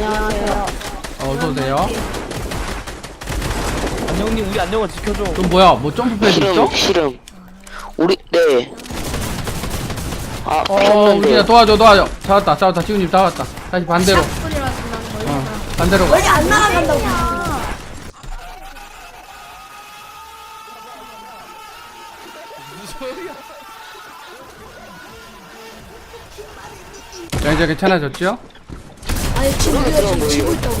안녕하세요. 어, 어서 오세요. 안녕님 우리 안녕을 지켜줘. 그럼 뭐야? 뭐 점프 패드 있어? 실험 실험 우리 네. 아 어, 우리야 도와줘, 도와줘. 잡았다, 잡았다. 지훈님 잡았다. 다시 반대로. 어, 반대로. 가. 안 나간다고. 자, 이제 괜찮아졌죠? 아니 지금 우리가 지금 지고 있다고.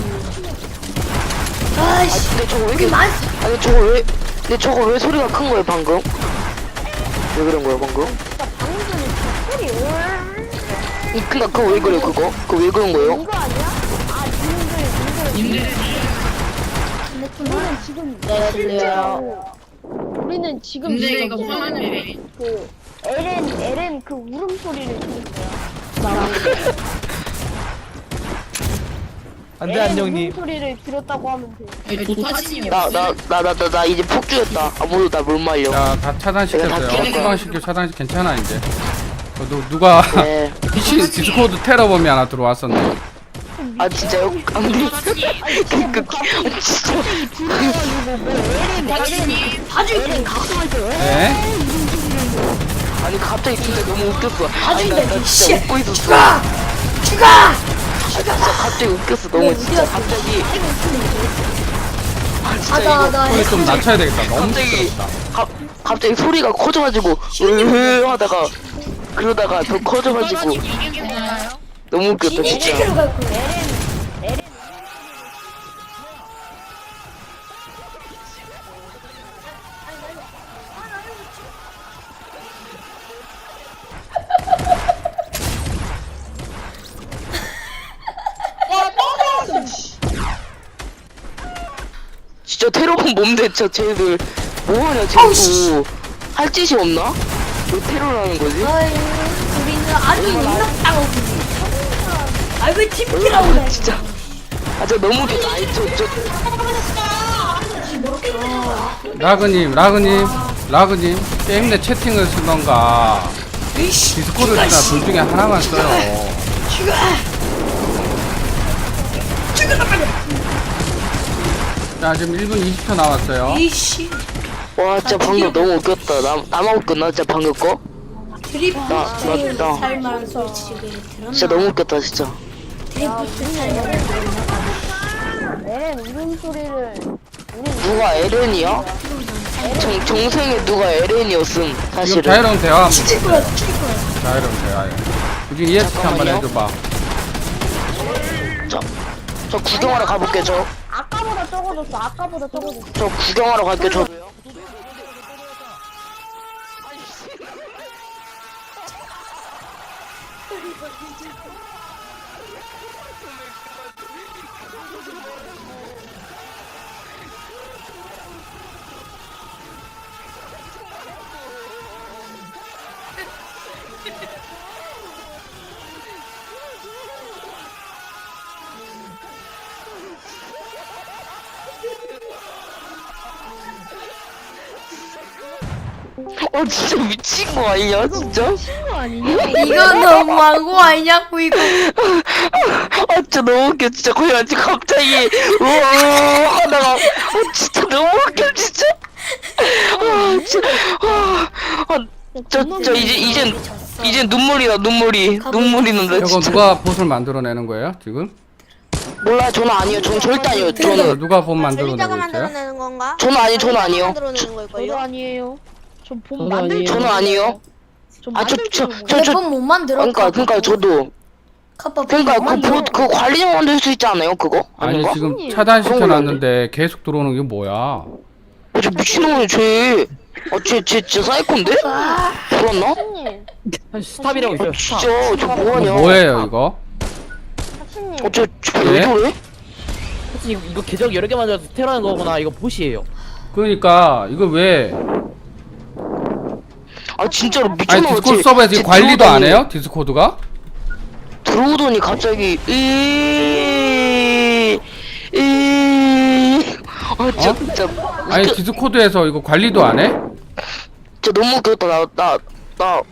아이씨. 근데 저거 왜 이렇게 만 아니 저거 왜 근데 저거 왜 소리가 큰 거예요 방금? 왜 그런 거예요 방금? 이 그니까 그거 왜 그래요 그거? 그거 왜 그런 거예요? 이거 아니야? 아 님들 님들. 우리는 지금 네 들려요. 우리는 지금 근데 이거 화면이 그 LN LN 그 울음소리를 들었어요. 안돼 안녕님. 울음소리를 들었다고 하면 돼. 도타진이요. 나나 나 나 나 나 이제 폭주했다 아무도 나 못 말려 자, 다 차단시켰어요. 내가 다 추방시켜, 차단시 괜찮아, 이제. 어, 누, 누가, 네. PC 디스코드 테러범이 하나 들어왔었네. 아 진짜요? 안돼 그, 그, 진짜 도타진이 네? 아니 갑자기 진짜 너무 웃겼어 아니 나. 진짜 웃고 있었어. 아 진짜 갑자기 웃겼어 너무 진짜 갑자기 아 진짜 이거 아나 소리 좀 낮춰야 되겠다. 너무 갑자기 시끄럽다. 가, 갑자기 소리가 커져가지고 으으 하다가 그러다가 더 커져가지고? 너무 웃겼다 진짜 갈 거야. 테러범 몸대 진짜 쟤들. 뭐하냐 쟤도 할 짓이 없나? 왜 테러를 하는 거지? 아이 우리는 아주 인덕당하고 아왜 아, 그래? 진짜. 아 진짜 너무 아니 저저. 라그님, 라그님, 라그님. 게임 내 채팅을 쓰던가. 디스코드를 쓰나 둘 중에 하나만 써요. 자, 지금 1분 20초 남았어요. 이씨 와 진짜 방금 너무 웃겼다 나, 나만 웃겼나 진짜 방금 거? 드리프트 나, 나, 나. 살만한 솔직히 들었나? 진짜 너무 웃겼다 진짜 드리프트 살만한 LN 울음소리를 누가 에렌이야? 정, 정생에 누가 에렌이었음 지금 사실은 자유로운 대화 한번 찍을 거야 거야 자유로운 대화. 우리 ESC 한번 잠깐만요. 해줘봐. 저, 저 구경하러 가볼게 저. 아까보다 적어졌어. 아까보다 적어졌어. 저 구경하러 갈게 저 어 진짜 미친 거 아니냐 진짜? 이거 너무한 거 아니냐고 이거 아 진짜 너무 웃겨 진짜 거의 완전 갑자기 우와 하다가 아 진짜 너무 웃겨 진짜. 아 진짜 아저 저 이제 이젠 이젠 눈물이 나 눈물이 눈물이 난다 이거 진짜. 누가 봇을 만들어내는 거예요, 지금? 몰라 저는 아니요 저는 절대 아니요 저는 누가 봇 만들어내고 있어요? 만들어내는 건가? 저는 아니 저는 아니요 만들어내는 걸걸요? 아니에요 저도 만들 아니에요. 저는 아니요 아저 저저저 봄못 만들어 그러니까 그러니까 저도 카파 그러니까 그, 보, 그 관리자 만들 수 있지 않아요 그거 아니 아닌가? 지금 차단시켜놨는데 계속 들어오는 게 뭐야? 어, 저 미친놈이 쟤. 어, 쟤, 쟤, 쟤 사이콘데? 불었나? 한 스탑이라고 있어요. 스탑. 진짜, 저 뭐하냐? 이거 뭐예요 이거? 어, 쟤, 쟤왜 예? 저래? 사실 이거, 이거 계정 여러 개 만들어서 테러하는 거구나. 이거 보시예요. 그러니까 이거 왜? 아, 진짜로 아니 미친놈 디스코드 서버에 지금 관리도 안 해요? 디스코드가? 들어오더니 갑자기, 이, 이, 아, 진짜, 어? 진짜, 아니 웃겨, 디스코드에서 이거 관리도 안 해? 진짜 너무 웃겼다. 나, 나, 나,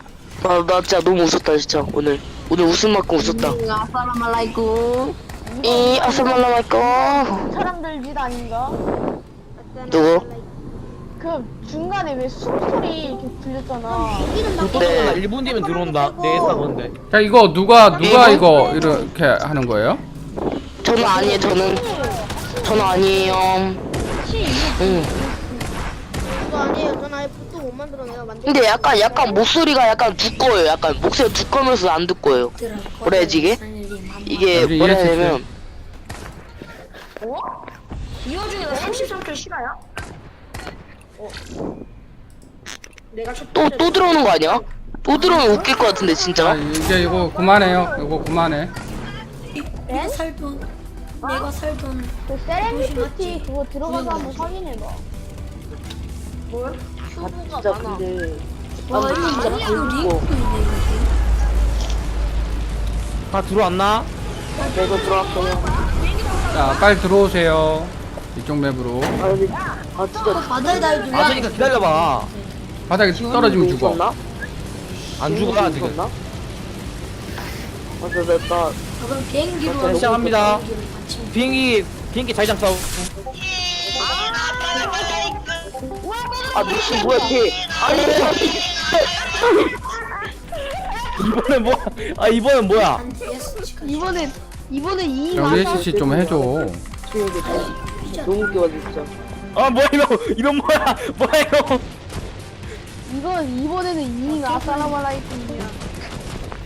나, 나 진짜 너무 웃었다, 진짜, 오늘. 오늘 웃을 만큼 웃었다. 아사라말라이쿰 이 아스말라마이꺼 사람들 짓 아닌가? 누구? 그 중간에 왜 숨소리 이렇게 들렸잖아. 또 네. 들어온다 1분 뒤면 들어온다 내 사건데 자 이거 누가 누가 이거? 이거 이렇게 하는 거예요? 저는 아니에요 저는 저는 아니에요 응. 그거 아니에요. 전 아예 붓도 못 만들어 내가 만들. 근데 약간 약간 목소리가 약간 두꺼워요 약간 목소리 두꺼우면서 안 듣고요 뭐라 해야지 이게? 이게 우리 뭐라 이해했어요. 해야 되면 이 와중에 나 33초 싫어요? 내가 첫또또 들어오는 거 아니야? 또 들어오면 웃길 것 같은데 아 진짜? 이제 이거 그만해요. 이거 그만해. 내가 살돈 내가 살돈 그 세렌디피티 그거 들어가서 한번 확인해봐. 많아. 와 이거 아니야. 링크인데 이거 다 들어왔나? 내가 들어왔어요. 자 빨리 들어오세요 이쪽 맵으로. 아 근데 아 진짜 바다에 날 눌러 맞으니까 기다려봐. 바닥에 떨어지면 죽어. 죽었나? 안 죽어 지금 죽었나? 아 진짜 나 아, 그럼 비행기로 자, 시작합니다. 비행기 비행기 자기장 싸우 아 미친 뭐야 걔 아니 이번엔 뭐야? 아 이번엔 뭐야? 한 예스치가 이번엔 이번엔 이 우리 나사 SC 좀 해줘 너무 웃겨 진짜. 아 뭐야 이거. 이건 뭐야. 뭐야 이거. 이거 이번에는 이 나 사라말라이팅이야.